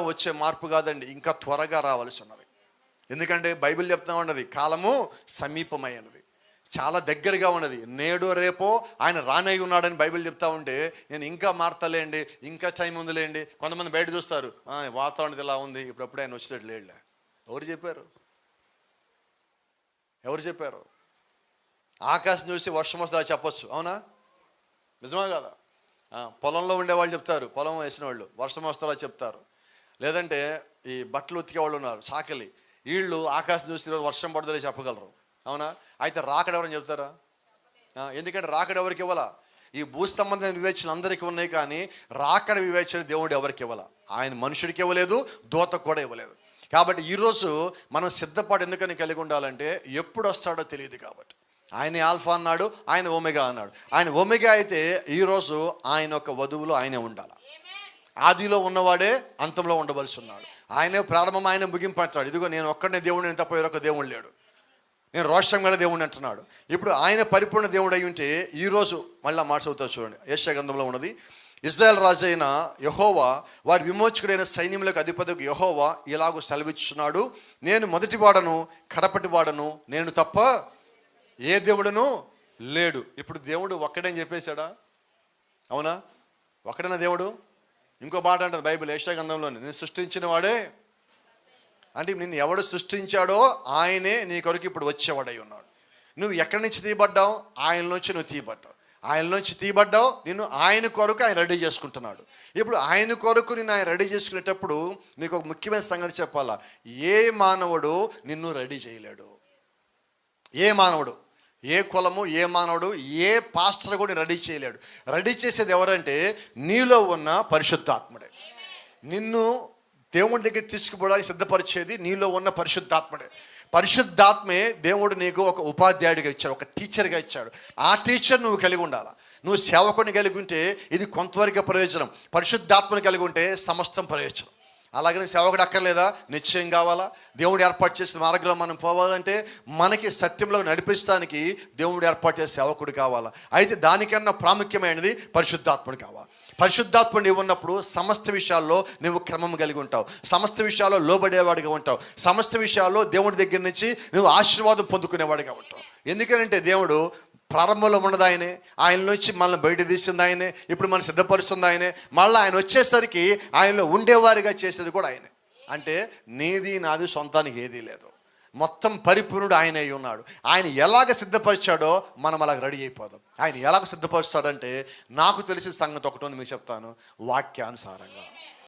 వచ్చే మార్పు కాదండి ఇంకా త్వరగా రావాల్సి ఉన్నది. ఎందుకంటే బైబిల్ చెప్తా ఉన్నది కాలము సమీపమైనది చాలా దగ్గరగా ఉన్నది. నేడు రేపో ఆయన రానై ఉన్నాడని బైబిల్ చెప్తా ఉంటే నేను ఇంకా మార్తలేండి ఇంకా టైం ఉందిలేండి. కొంతమంది బయట చూస్తారు "ఆ, వాతావరణం ఇలా ఉంది ఇప్పుడప్పుడు ఆయన వచ్చేటట్టు లేడులే. ఎవరు చెప్పారు? ఎవరు చెప్పారు? ఆకాశం చూసి వర్షం వస్తుందా చెప్పొచ్చు అవునా? నిజమా కదా? పొలంలో పొలంలో ఉండేవాళ్ళు చెప్తారు పొలం వేసిన వాళ్ళు వర్షం వస్తారా చెప్తారు. లేదంటే ఈ బట్టలు ఉతికే వాళ్ళు ఉన్నారు సాకలి. వీళ్ళు ఆకాశం చూసి ఈరోజు వర్షం పడుతుందని చెప్పగలరు. అవునా? అయితే రాకడెవరని చెప్తారా? ఎందుకంటే రాకడెవరికి ఇవ్వాలా? ఈ భూ సంబంధమైన వివేచనలు అందరికీ ఉన్నాయి కానీ రాకడ వివేచన దేవుడు ఎవరికి ఇవ్వాల? ఆయన మనుషుడికి ఇవ్వలేదు దూతకు కూడా ఇవ్వలేదు. కాబట్టి ఈరోజు మనం సిద్ధపాటు ఎందుకని కలిగి ఉండాలంటే ఎప్పుడు వస్తాడో తెలియదు కాబట్టి. ఆయన ఆల్ఫా అన్నాడు ఆయన ఓమెగా అన్నాడు. ఆయన ఓమెగా అయితే ఈరోజు ఆయన యొక్క వధువులు ఆయనే ఉండాలి? ఆదిలో ఉన్నవాడే అంతంలో ఉండవలసి ఉన్నాడు ఆయనే ప్రారంభం ఆయన ముగింపు ఇదిగో నేను ఒక్కడనే దేవుడు నేను తప్ప వేరొక దేవుడు లేడు. నేను రోషం గల దేవుడిని అంటున్నాడు. ఇప్పుడు ఆయన పరిపూర్ణ దేవుడు అయి ఉంటే ఈరోజు మళ్ళీ మాట చదువుతా చూడండి. ఏషియా గ్రంథంలో ఉన్నది ఇజ్రాయెల్ రాజు అయిన యహోవా వారి విమోచకుడైన సైన్యములకు అధిపతికి యహోవా ఇలాగూ సెలవిచ్చున్నాడు నేను మొదటి వాడను కడపటి వాడను నేను తప్ప ఏ దేవుడును లేడు. ఇప్పుడు దేవుడు ఒక్కడని చెప్పేశాడా? అవునా? ఒక్కడైనా దేవుడు? ఇంకో మాట అంటుంది బైబిల్ ఏషియా నేను సృష్టించిన వాడే అంటే నిన్ను ఎవడు సృష్టించాడో ఆయనే నీ కొరకు ఇప్పుడు వచ్చేవాడై ఉన్నాడు. నువ్వు ఎక్కడి నుంచి తీయబడ్డావు? ఆయనలోంచి నువ్వు తీయబడ్డావు. ఆయనలోంచి తీయబడ్డావు నిన్ను ఆయన కొరకు ఆయన రెడీ చేసుకుంటున్నాడు. ఇప్పుడు ఆయన కొరకు నిన్ను ఆయన రెడీ చేసుకునేటప్పుడు నీకు ఒక ముఖ్యమైన సంగతి చెప్పాలా? ఏ మానవుడు నిన్ను రెడీ చేయలేడు? ఏ మానవుడు? ఏ కులము ఏ మానవుడు ఏ పాస్టర్ కూడా రెడీ చేయలేడు. రెడీ చేసేది ఎవరంటే నీలో ఉన్న పరిశుద్ధాత్ముడే. నిన్ను దేవుడి దగ్గర తీసుకుపోవడానికి సిద్ధపరిచేది నీలో ఉన్న పరిశుద్ధాత్ముడే. పరిశుద్ధాత్మే దేవుడు నీకు ఒక ఉపాధ్యాయుడిగా ఇచ్చాడు ఒక టీచర్గా ఇచ్చాడు. ఆ టీచర్ నువ్వు కలిగి ఉండాలి? నువ్వు సేవకుని కలిగి ఉంటే ఇది కొంతవరకు ప్రయోజనం. పరిశుద్ధాత్మని కలిగి ఉంటే సమస్తం ప్రయోజనం. అలాగనే సేవకుడు అక్కర్లేదా? నిశ్చయం కావాలా? దేవుడు ఏర్పాటు చేసిన మార్గంలో మనం పోవాలంటే మనకి సత్యంలో నడిపించడానికి దేవుడు ఏర్పాటు చేసే సేవకుడు కావాలా? అయితే దానికన్నా ప్రాముఖ్యమైనది పరిశుద్ధాత్ముడు కావాలి. పరిశుద్ధాత్మని నీవు ఉన్నప్పుడు సమస్త విషయాల్లో నువ్వు క్రమం కలిగి ఉంటావు. సమస్త విషయాల్లో లోబడేవాడిగా ఉంటావు. సమస్త విషయాల్లో దేవుడి దగ్గర నుంచి నువ్వు ఆశీర్వాదం పొందుకునేవాడిగా ఉంటావు. ఎందుకంటే దేవుడు ప్రారంభంలో ఉన్నది ఆయనే. ఆయన నుంచి మనల్ని బయట తీసింది ఆయనే. ఇప్పుడు మనం సిద్ధపరుస్తుంది ఆయనే. మళ్ళీ ఆయన వచ్చేసరికి ఆయనలో ఉండేవారిగా చేసేది కూడా ఆయనే. అంటే నీది నాది సొంతానికి ఏదీ లేదు. మొత్తం పరిపూర్ణుడు ఆయన అయి ఉన్నాడు. ఆయన ఎలాగ సిద్ధపరిచాడో మనం అలాగ రెడీ అయిపోదాం. ఆయన ఎలాగ సిద్ధపరుస్తాడంటే నాకు తెలిసిన సంగతి ఒకటి ఉంది మీకు చెప్తాను. వాక్యానుసారంగా.